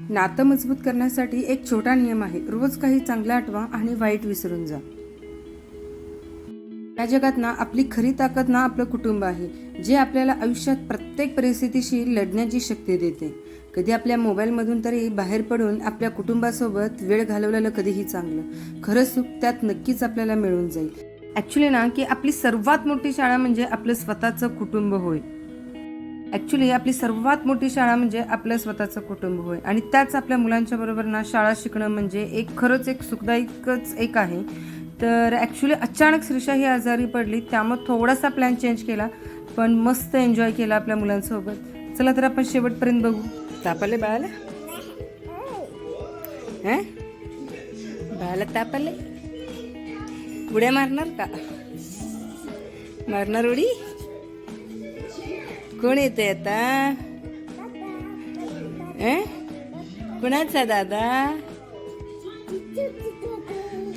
नातं मजबूत करण्यासाठी एक छोटा नियम आहे. रोज काही चांगलं आठवा आणि वाईट विसरून जा. या जगात ना आपली खरी ताकद ना आपलं कुटुंब आहे. जे आपल्याला आयुष्यात प्रत्येक परिस्थितीशी लढण्याची शक्ती देते. कधी आपल्या मोबाईलमधून तरी बाहेर पडून आपल्या कुटुंबासोबत वेळ घालवलेलं कधीही चांगलं. खरं सुख त्यात नक्कीच आपल्याला मिळून जाईल. ॲक्च्युली ना की आपली सर्वात मोठी शाळा म्हणजे आपलं स्वतःचं कुटुंब होय. ॲक्च्युली आपली सर्वात मोठी शाळा म्हणजे आपलं स्वतःचं कुटुंब होय. आणि त्याच आपल्या मुलांच्या बरोबर ना शाळा शिकणं म्हणजे एक खरंच एक सुखदायकच एक आहे. तर ॲक्च्युली अचानक श्रीषा ही आजारी पडली त्यामुळे थोडासा प्लॅन चेंज केला पण मस्त एन्जॉय केला आपल्या मुलांसोबत. चला तर आपण शेवटपर्यंत बघू. तापाले बाळाला? हं? बाळाला तापाले? उड्या मारणार का? मारणार उडी? कोण येते आता? कुणाचा दादा?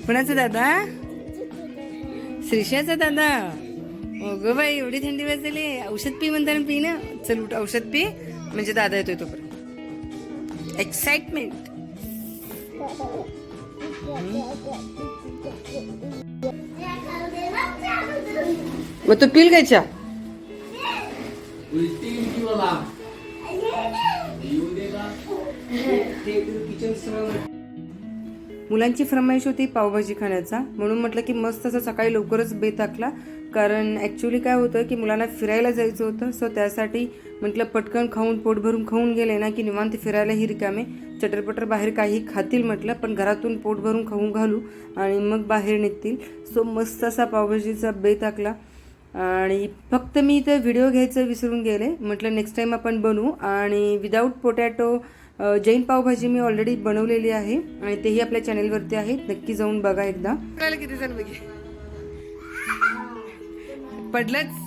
कुणाचा दादा? श्रीषाचा दादा. हो ग बाई एवढी थंडी वाजली. औषध पी म्हणताना पी ना. चल उठ औषध पी. म्हणजे दादा येतोय तोपर्यंत. एक्साइटमेंट मग तू पिल मुलांची फरमाईश होती पावभाजी खाण्याचा. म्हणून म्हटलं की मस्त असं सकाळी लवकरच बेत कारण ॲक्च्युली काय होतं की मुलांना फिरायला जायचं होतं. सो त्यासाठी म्हटलं पटकन खाऊन पोट भरून खाऊन गेले ना की निवांत फिरायलाही रिकामे चटरपटर बाहेर काही खातील म्हटलं पण घरातून पोट भरून खाऊन घालू आणि मग बाहेर निघतील. सो मस्त असा पावभाजीचा बेत आखला. आणि फक्त मी इथं व्हिडिओ घ्यायचं विसरून गेले. म्हटलं नेक्स्ट टाईम आपण बनवू. आणि विदाऊट पोटॅटो जैन पावभाजी मी ऑलरेडी बनवलेली आहे. आणि तेही आपल्या चॅनेलवरती आहे नक्की जाऊन बघा एकदा. किती जण पडलंच.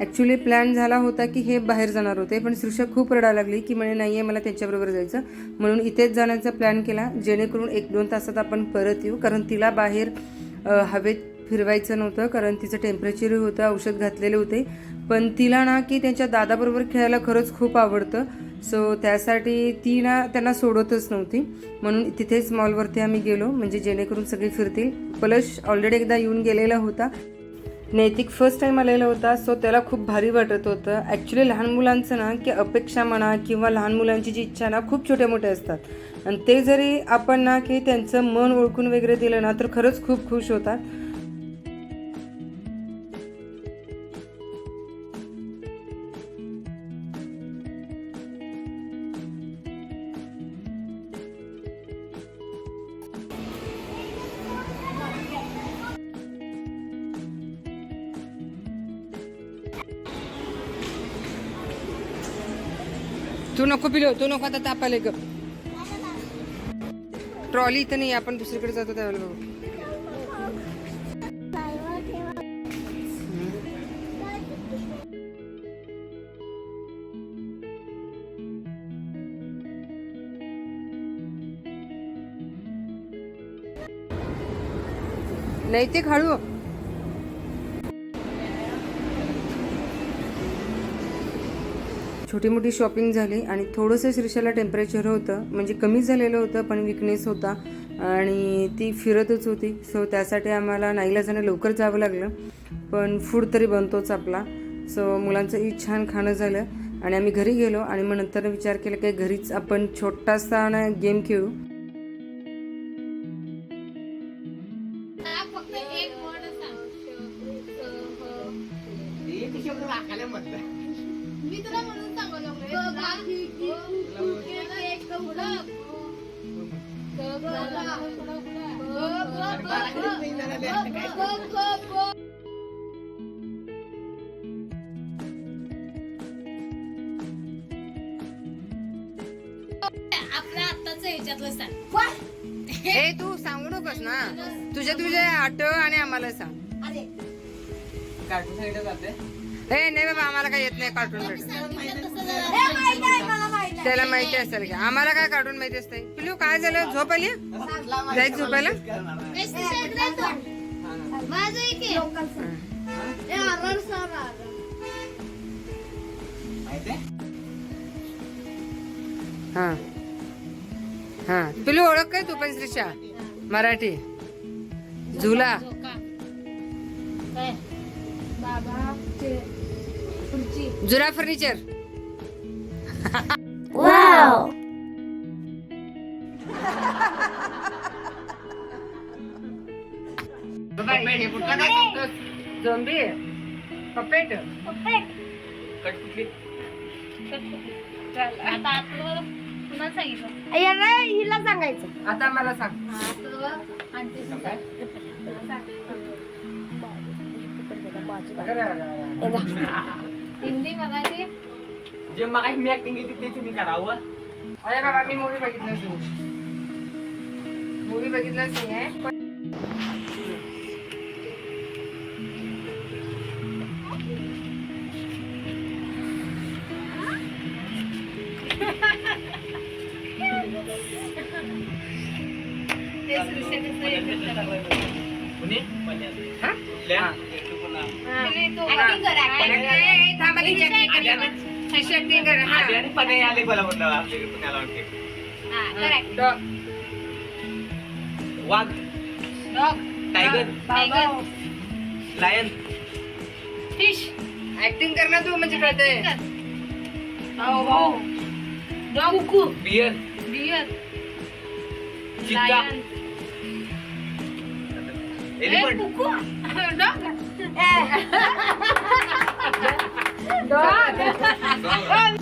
ॲक्च्युली प्लॅन झाला होता की हे बाहेर जाणार होते पण श्रीषा खूप रडायला लागली की म्हणे नाही आहे मला त्यांच्याबरोबर जायचं. म्हणून इथेच जाण्याचा प्लॅन केला जेणेकरून एक दोन तासात आपण परत येऊ कारण तिला बाहेर हवेत फिरवायचं नव्हतं कारण तिचं टेम्परेचरही होतं औषध घातलेले होते. पण तिला ना की त्यांच्या दादाबरोबर खेळायला खरंच खूप आवडतं. सो त्यासाठी ती ना त्यांना सोडतच नव्हती. म्हणून तिथेच मॉलवरती आम्ही गेलो म्हणजे जेणेकरून सगळे फिरतील. पलश ऑलरेडी एकदा येऊन गेलेला होता. नैतिक फर्स्ट टाईम आलेला होता सो त्याला खूप भारी वाटत होतं. ॲक्च्युली लहान मुलांचं ना की अपेक्षा म्हणा किंवा लहान मुलांची जी इच्छा ना खूप छोटे मोठ्या असतात. आणि ते जरी आपण ना की त्यांचं मन ओळखून वगैरे दिलं ना तर खरंच खूप खुश होतात. तू नको पिलो तू नको आता तापाले ग ट्रॉली इथं नाही आपण दुसरीकडे जातो त्यावेळेला बघू. नैतिक हळू छोटी मोठी शॉपिंग झाली आणि थोडंसं श्रीषाला टेम्परेचर होतं. म्हणजे कमी झालेलं होतं पण विकनेस होता. आणि ती फिरतच होती. सो त्यासाठी आम्हाला नाईलाजानं लवकर जावं लागलं. पण फूड तरी बनतोच आपला. सो मुलांचंही छान खाणं झालं. आणि आम्ही घरी गेलो आणि मग नंतर विचार केला की घरीच आपण छोटासा ना गेम खेळू. आपल्या आत्ताच ह्याच्यातलं सांग. ए तू सांगू नकोस ना. तुझ्या तुझ्या आठव आणि आम्हाला सांग. ए नाही बाबा आम्हाला काय येत नाही कार्टून त्याला माहिती असेल की? आम्हाला काय कार्टून माहिती असते पिलू काय झालं? झोप आली? जायचं झोपायला? माझं एक आहे. ए, आरड सर आरड. हा. हा. तुला ओळख काय तू पण श्रीषा? मराठी. झुला. जुरा फर्निचर झोंबी. पपेट आता आपलं पुन्हा सांगितलं. याला हिला सांगायचं. आता मला सांग. हिंदी मराठी. जे मगाशी मी ऍक्टिंग केली ते तुम्ही करावं अरे बाबा मी मूवी बघितलंच नाही मूवी बघितलंच नाही आहे पण ते सुरक्षेचं कुणी हा? कुठल्या? एकटं पुन्हा. ऍक्टिंग कर ए, ए, ए, थांबा कर, हा. आधी आणि पणे आले मला म्हटलं आपल्याकडे पुण्याला वाटते डॉ- वाघ टायगर लायन फिश acting कर ना तू म्हणजे कळतंय. कुकू बियर बियर चित्ता एलिफंट डॉग. 走啊走啊